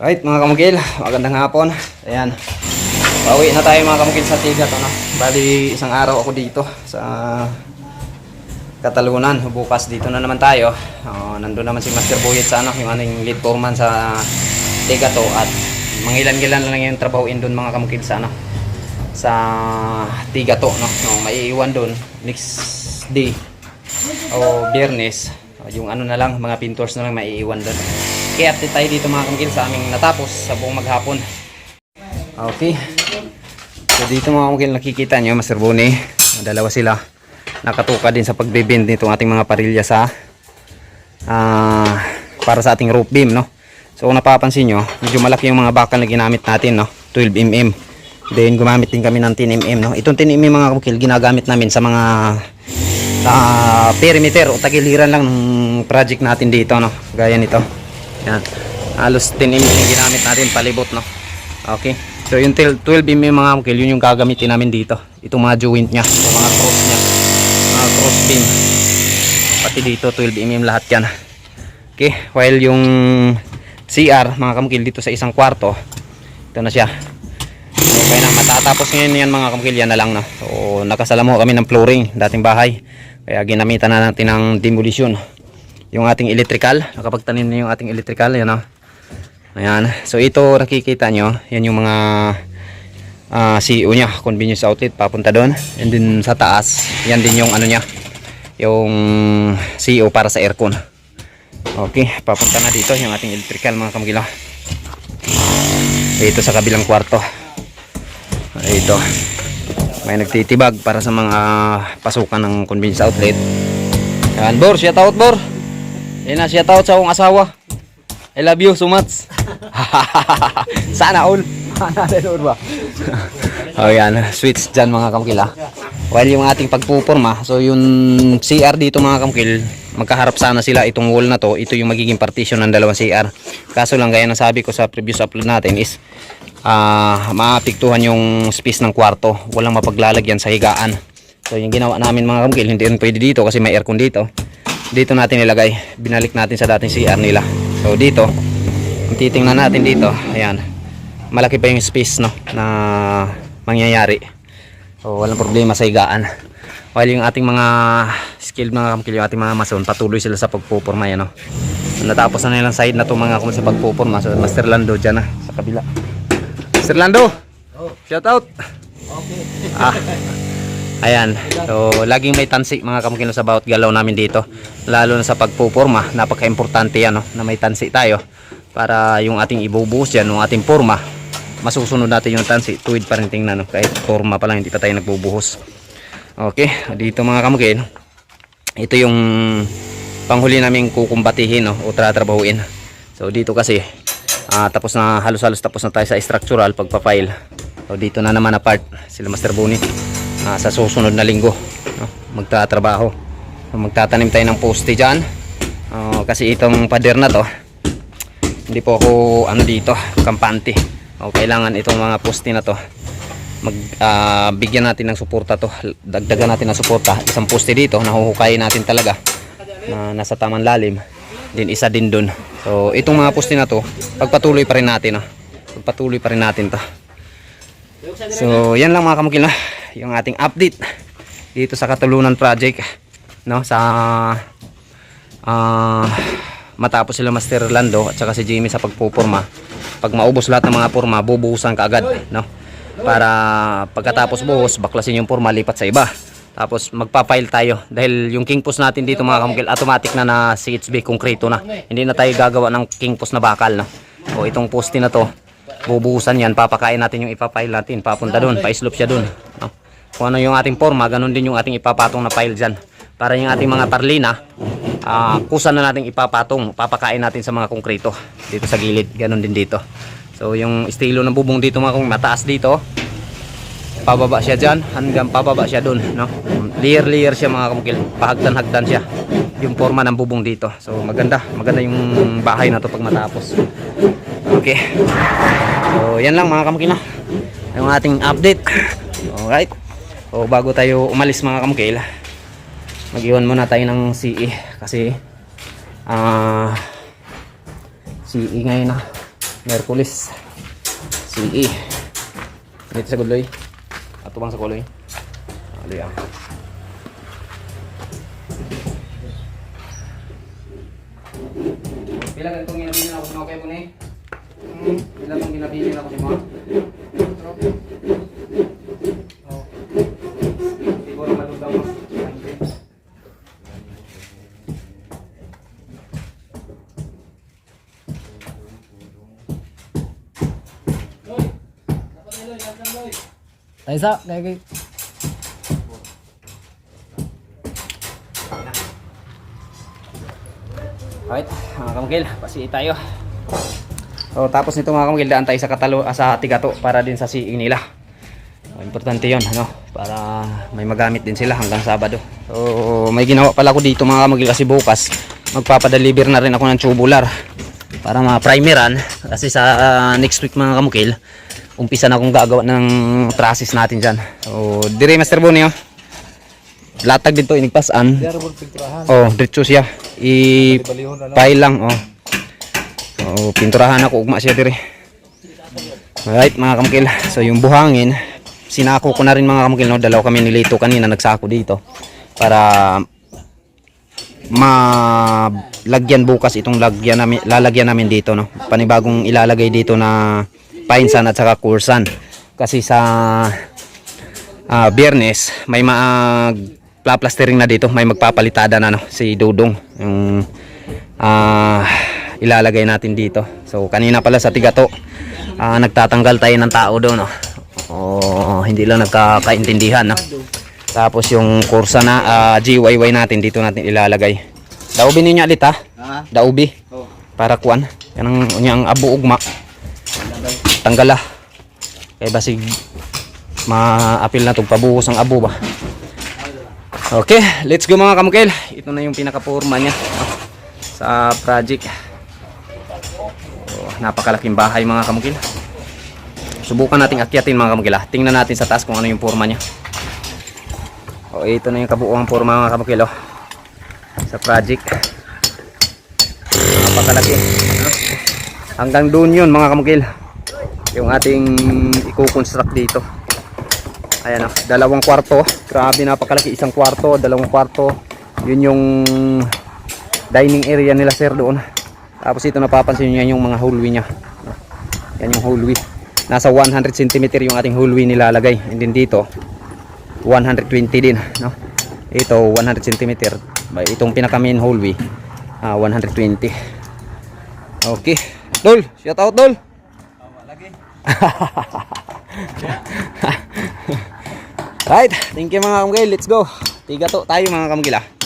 Right, mga kamugil, magandang hapon. Ayan. Pauwi na tayo mga kamugil sa Tigat. Ano? Bali, isang araw ako dito sa Katalunan. Bukas dito na naman tayo. Oh, nandun naman si Master Boyet sa ano, yung aning lead foreman sa Tigato at mangilan-gilan lang yung trabahoin doon mga kamugil sa ano sa Tigato no. no maiiwan doon next day o biyernes yung ano na lang mga pintors na lang maiiwan doon kaya update tayo dito mga kamugil sa aming natapos sa buong maghapon. Okay. So dito mga kamugil nakikita nyo Master Boni dalawa sila. Nakatuka din sa pagbibend nitong ating mga parilya sa ah, para sa ating roof beam no? So kung napapansin nyo medyo malaki yung mga bakal na ginamit natin no? 12mm then gumamit din kami ng 10mm no? Itong 10mm mga kamukil ginagamit namin sa mga ah, perimeter o tagiliran lang ng project natin dito no? Gaya nito yan. Halos 10mm yung ginamit natin palibot no? Okay. So yung 12mm mga kamukil yun yung gagamitin namin dito. Itong mga joint nya itong mga cross nya mga cross beam. Pati dito 12mm lahat yan. Okay. While yung CR mga kamukil dito sa isang kwarto ito na siya. Okay na matatapos ngayon yan mga kamukil yan na lang no? So nakasalamo kami ng flooring dating bahay. Kaya ginamitan na natin ng demolition yung ating electrical. Nakapagtanim na yung ating electrical yan no ayan. So ito nakikita nyo yan yung mga ah, CEO nya convenience outlet papunta doon. And then sa taas yan din yung ano nya yung CEO para sa aircon. Okay papunta na dito yung ating electrical mga kamukil dito sa kabilang kwarto. Ito may nagtitibag para sa mga pasukan ng convenience outlet. Yan Bor shout out Bor yan na shout out sa akong asawa. I love you so much. Sana all. All ba oh yan. Switch dyan mga kamkil ha. While yung ating pagpupurma so yung CR dito mga kamkil magkaharap sana sila itong wall na to. Ito yung magiging partition ng dalawang CR kaso lang gaya ng sabi ko sa previous upload natin is ah maapektuhan yung space ng kwarto. Walang mapaglalagyan sa higaan. So yung ginawa namin mga kamkil hindi rin pwede dito kasi may aircon dito dito natin nilagay binalik natin sa dating CR nila so dito titingnan natin dito ayan malaki pa yung space no na mangyayari so walang problema sa higaan while yung ating mga skilled mga kamkil yung ating mga mason patuloy sila sa pagpupurma yan no natapos na nilang side na to mga kamkil sa pagpupurma so Master Lando dyan na sa kabila Sir Lando. Shout out. Okay. Ah. Ayan. So, laging may tansi mga kamukino sa bawat galaw namin dito. Lalo na sa pagpuporma. Napaka-importante yan, no? Na may tansi tayo. Para yung ating ibubuhos yan, yung ating porma, masusunod natin yung tansi. Tuwid pa rin tingnan, no? Kahit porma pa lang, hindi pa tayo nagbubuhos. Okay. Dito mga kamukino. Ito yung panghuli namin kukumbatihin, no? O tratrabahuin. So, dito kasi, Ah, tapos na halos-halos tapos na tayo sa structural pagpa-file. So dito na naman na part sila Master Boni ah, sa susunod na linggo no, magtatrabaho. Magtatanim tayo ng poste diyan. Ah, kasi itong pader na to hindi po ako ano dito, kampante. O kailangan itong mga poste na to mag bigyan natin ng suporta to. Dagdagan natin ng suporta. Isang poste dito nahuhukayin natin talaga na nasa tamang lalim. Din isa din doon. So itong mga poste na to, pagpatuloy pa rin natin ah. Pagpatuloy pa rin natin 'to. So yan lang mga kamukil na yung ating update dito sa Katulunan Project no sa ah matapos sila Master Lando at saka si Jimmy sa pagpupurma. Pag maubos lahat ng mga purma, bubuhusan kaagad no. Para pagkatapos buhos, baklasin yung purma lipat sa iba. Tapos magpa-file tayo dahil yung king post natin dito mga kamukil automatic na na CHB konkreto na. Hindi na tayo gagawa ng king post na bakal no. O itong poste na to bubuhusan yan papakain natin yung ipapile natin papunta doon pa-slope siya doon? Kung ano yung ating forma ganun din yung ating ipapatong na pile dyan. Para yung ating mga parlina ah kusa na natin ipapatong papakain natin sa mga konkreto dito sa gilid ganun din dito. So yung estilo ng bubong dito mga kung mataas dito pababa siya dyan hanggang pababa siya doon no? layer layer siya mga kamukil pahagdan hagdan siya yung forma ng bubong dito. So maganda maganda yung bahay na to pag matapos. Okay. So yan lang mga kamukil na yung ating update. Alright so bago tayo umalis mga kamukil mag-iwan muna tayo ng CE kasi ah CE ngayon na Merkulis. CE. Dito sa Guloy. Ato bang sa Guloy? Ali ah. Pila ka itong ginabilin ako sa kayo ni? Pila itong ginabilin ako sa mga? Tayo sa, kaya kay... Alright, mga kamukil, pasi tayo. So, tapos nito mga kamukil, daan tayo sa katalo, ah, sa tigato para din sa siing nila. So, importante yon ano, para may magamit din sila hanggang Sabado. So, may ginawa pala ko dito mga kamukil kasi bukas, magpapadeliver na rin ako ng tubular para ma-primeran kasi sa ah, next week mga kamukil, umpisa na akong gagawa ng trusses natin dyan. So, dire Master Bonnie, oh. Latag dito, inigpasan. Pinturahan. Oh, diretso siya. I Balihon na lang. oh. So, pinturahan ako ugma siya dire. Alright, mga kamukil. So, yung buhangin, sinako ko na rin mga kamukil, no? Dalaw kami nilito kanina, nagsako dito. Para malagyan bukas itong lagyan namin, lalagyan namin dito, no? Panibagong ilalagay dito na painsan at saka kursan. Kasi sa ah, biyernes, may mag plastering na dito, may magpapalitada na no, si Dudong. Yung ah, ilalagay natin dito. So kanina pala sa tigato, ah, nagtatanggal tayo ng tao doon no. Oh, hindi lang nagkakaintindihan no. Tapos yung kursa na ah, GYY natin dito natin ilalagay. Daubi ninyo alit ha. Daubi. Oh. Para kuan. Kanang unyang abu ugma. Tanggal ah. Kay basig ma-apil na tong pabuhos ang abo ba. Okay, let's go mga kamukil. Ito na yung pinaka-forma niya no, sa project. Oh, napakalaking bahay mga kamukil. Subukan nating akyatin mga kamukil. ah. Tingnan natin sa taas kung ano yung forma niya. Oh, ito na yung kabuuang forma mga kamukil oh. Sa project. Napakalaki. Hanggang doon yun mga kamukil. Yung ating i-construct dito. Ayan o, dalawang kwarto. Grabe napakalaki, isang kwarto, dalawang kwarto. Yun yung dining area nila sir doon. Tapos ito napapansin yan yung mga hallway niya. No? Yan yung hallway. Nasa 100 cm yung ating hallway nilalagay. And then dito, 120 din. No? Ito, 100 cm. Itong pinaka main hallway, ah, 120. Okay. Dol, shout out Dol. Right, thank you mga kamugil. Let's go. Tiga to tayo mga kamugil ah.